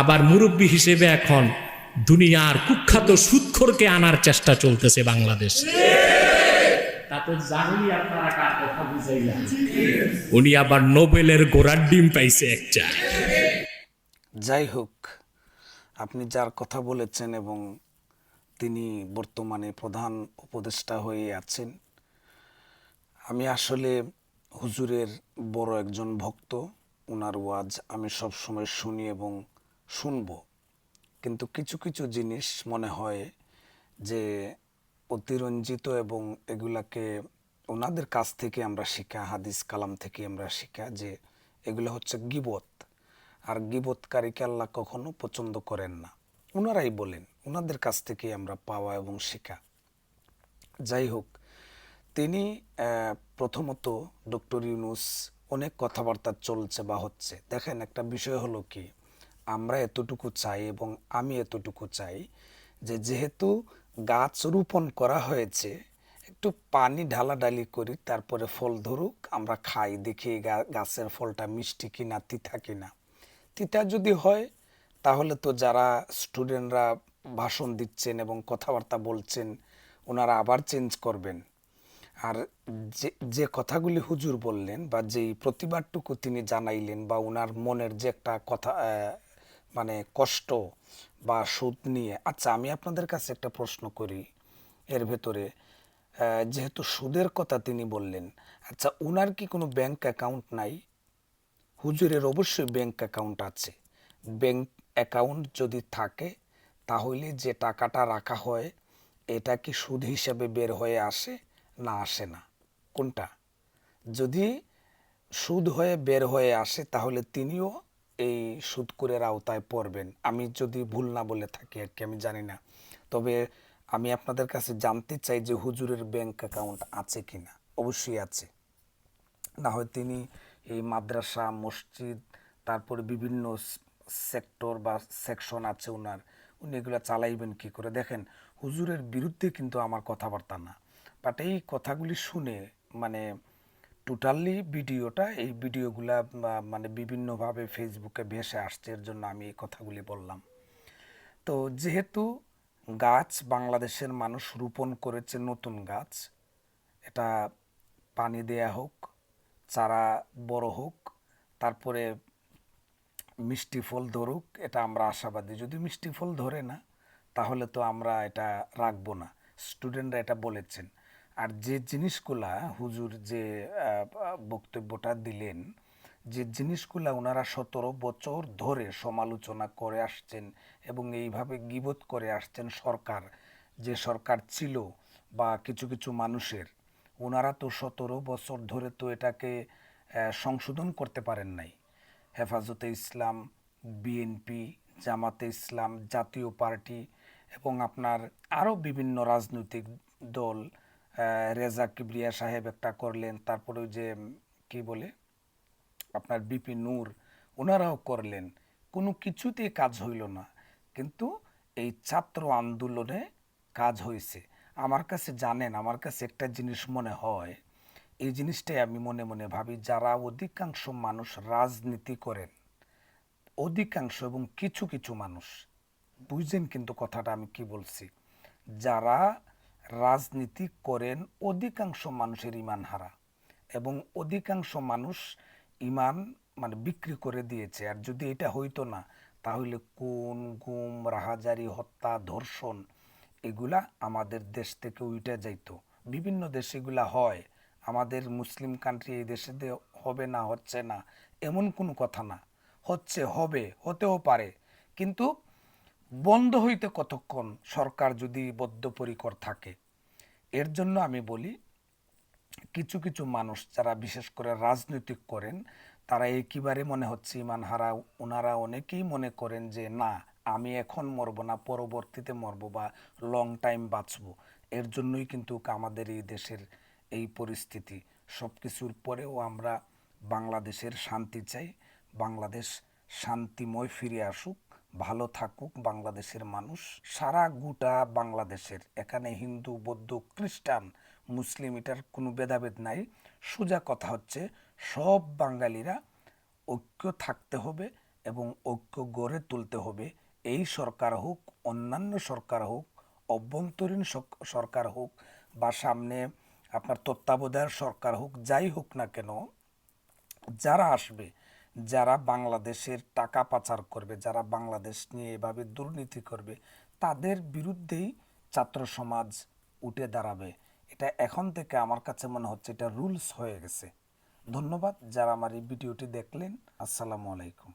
আবার মুরব্বী হিসেবে এখন দুনিয়ার কুখ্যাত সুৎখরকে আনার চেষ্টা চলতেছে বাংলাদেশ। উনি আবার নোবেলের গোড়ার ডিম পাইছে একটা যাই হোক, আপনি যার কথা বলেছেন এবং তিনি বর্তমানে প্রধান উপদেষ্টা হয়ে আছেন, আমি আসলে হুজুরের বড় একজন ভক্ত। ওনার ওয়াজ আমি সব সময় শুনি এবং শুনব। কিন্তু কিছু কিছু জিনিস মনে হয় যে অতিরঞ্জিত এবং এগুলাকে ওনাদের কাছ থেকে আমরা শিখা, হাদিস কালাম থেকে আমরা শিখা যে এগুলো হচ্ছে গিবত। আর গিবতকারীকে আল্লাহ কখনো পছন্দ করেন না। ওনারাই বলেন ওনাদের কাছ থেকে আমরা পাওয়া এবং শেখা। যাই হোক, তিনি প্রথমত ডক্টর ইউনুস অনেক কথাবার্তা চলছে বা হচ্ছে। দেখেন একটা বিষয় হলো কি আমরা এতটুকু চাই এবং আমি এতটুকু চাই যে যেহেতু গাছ রোপণ করা হয়েছে, একটু পানি ঢালাঢালি করি, তারপরে ফল ধরুক, আমরা খাই, দেখি গাছের ফলটা মিষ্টি কিনা, তিতা কিনা। তিতা যদি হয়, তাহলে তো যারা স্টুডেন্টরা ভাষণ দিচ্ছেন এবং কথাবার্তা বলছেন, ওনারা আবার চেঞ্জ করবেন। আর যে যে কথাগুলি হুজুর বললেন বা যেই প্রতিবাদটুকু তিনি জানাইলেন বা ওনার মনের যে একটা কথা মানে কষ্ট বা সুদ নিয়ে। আচ্ছা আমি আপনাদের কাছে একটা প্রশ্ন করি এর ভেতরে। যেহেতু সুদের কথা তিনি বললেন আচ্ছা ওনার কি কোনো ব্যাংক অ্যাকাউন্ট নাই? হুজুরের অবশ্যই ব্যাংক অ্যাকাউন্ট আছে। ব্যাংক অ্যাকাউন্ট যদি থাকে, তাহলে যে টাকাটা রাখা হয়, এটা কি সুদ হিসাবে বের হয়ে আসে? না আসে না। কোনটা? যদি সুদ হয়ে বের হয়ে আসে, তাহলে তিনিও এই সুদকুরের আওতায় পড়বেন। আমি যদি ভুল না বলে থাকি আর কি, আমি জানি না। তবে আমি আপনাদের কাছে জানতে চাই যে হুজুরের ব্যাংক অ্যাকাউন্ট আছে কিনা। অবশ্যই আছে। না হয় তিনি এই মাদ্রাসা, মসজিদ, তারপরে বিভিন্ন সেক্টর বা সেকশন আছে ওনার উনি এগুলো চালাইবেন কী করে? দেখেন, হুজুরের বিরুদ্ধে কিন্তু আমার কথাবার্তা না। বাট এই কথাগুলি শুনে মানে টোটালি ভিডিওটা, এই ভিডিওগুলা মানে বিভিন্নভাবে ফেসবুকে ভেসে আসছে, এর জন্য আমি এই কথাগুলি বললাম। তো যেহেতু গাছ বাংলাদেশের মানুষ রোপণ করেছে নতুন গাছ, এটা পানি দেয়া হোক, চারা বড় হোক, তারপরে মিষ্টি ফল ধরুক, এটা আমরা আশাবাদী। যদি মিষ্টি ফল ধরে না, তাহলে তো আমরা এটা রাখব না। স্টুডেন্টরা এটা বলেছেন। আর যে জিনিসগুলা হুজুর যে বক্তব্যটা দিলেন, যে জিনিসগুলা ওনারা সতেরো বছর ধরে সমালোচনা করে আসছেন এবং এইভাবে গিবোধ করে আসছেন সরকার, যে সরকার ছিল বা কিছু কিছু মানুষের ওনারা তো সতেরো বছর ধরে তো এটাকে সংশোধন করতে পারেন নাই। হেফাজতে ইসলাম, বিএনপি, জামাতে ইসলাম, জাতীয় পার্টি এবং আপনার আরও বিভিন্ন রাজনৈতিক দল রেজা কিবরিয়া সাহেব একটা করলেন, তারপরে যে কি বলে, আপনার বিপি নূর, ওনারাও করলেন। কোনো কিছুতেই কাজ হইল না, কিন্তু এই ছাত্র আন্দোলনে কাজ হয়েছে। আমার কাছে জানেন, আমার কাছে একটা জিনিস মনে হয়, এই জিনিসটাই আমি মনে মনে ভাবি, যারা অধিকাংশ মানুষ রাজনীতি করেন, অধিকাংশ এবং কিছু কিছু মানুষ, বুঝছেন কিন্তু কথাটা আমি কি বলছি, যারা রাজনীতি করেন অধিকাংশ মানুষের ইমান হারা এবং অধিকাংশ মানুষ ইমান মানে বিক্রি করে দিয়েছে। আর যদি এটা হইতো না, তাহলে কোন গুম, রাহাজারি, হত্যা, ধর্ষণ এগুলা আমাদের দেশ থেকে উইটা যাইতো। বিভিন্ন দেশে এগুলা হয়। আমাদের মুসলিম কান্ট্রি এই দেশে হবে না, হচ্ছে না, এমন কোনো কথা না। হচ্ছে, হবে, হতেও পারে। কিন্তু বন্ধ হইতে কতক্ষণ সরকার যদি বদ্ধপরিকর থাকে? এর জন্য আমি বলি, কিছু কিছু মানুষ যারা বিশেষ করে রাজনৈতিক করেন, তারা একেবারে মনে হচ্ছে ইমান হারা। ওনারা অনেকেই মনে করেন যে, না, আমি এখন মরব না, পরবর্তীতে মরব বা লং টাইম বাঁচব। এর জন্যই কিন্তু আমাদের এই দেশের এই পরিস্থিতি। সব কিছুর পরেও আমরা বাংলাদেশের শান্তি চাই, বাংলাদেশ শান্তিময় ফিরে আসুক। ভালো থাকুক বাংলাদেশের মানুষ। সারা গোটা বাংলাদেশের, এখানে হিন্দু, বৌদ্ধ, খ্রিস্টান, মুসলিম এটার কোনো ভেদাভেদ নাই। সোজা কথা হচ্ছে, সব বাঙালিরা ঐক্য থাকতে হবে এবং ঐক্য গড়ে তুলতে হবে। এই সরকার হোক, অন্যান্য সরকার হোক, অভ্যন্তরীণ সরকার হোক বা সামনে আপনার তত্ত্বাবধায়ক সরকার হোক, যাই হোক না কেন, যারা আসবে যারা বাংলাদেশের টাকা পাচার করবে, যারা বাংলাদেশ নিয়ে এভাবে দুর্নীতি করবে, তাদের বিরুদ্ধেই ছাত্র সমাজ উঠে দাঁড়াবে। এটা এখন থেকে আমার কাছে মনে হচ্ছে এটা রুলস হয়ে গেছে। ধন্যবাদ যারা আমার এই ভিডিওটি দেখলেন। আসসালামু আলাইকুম।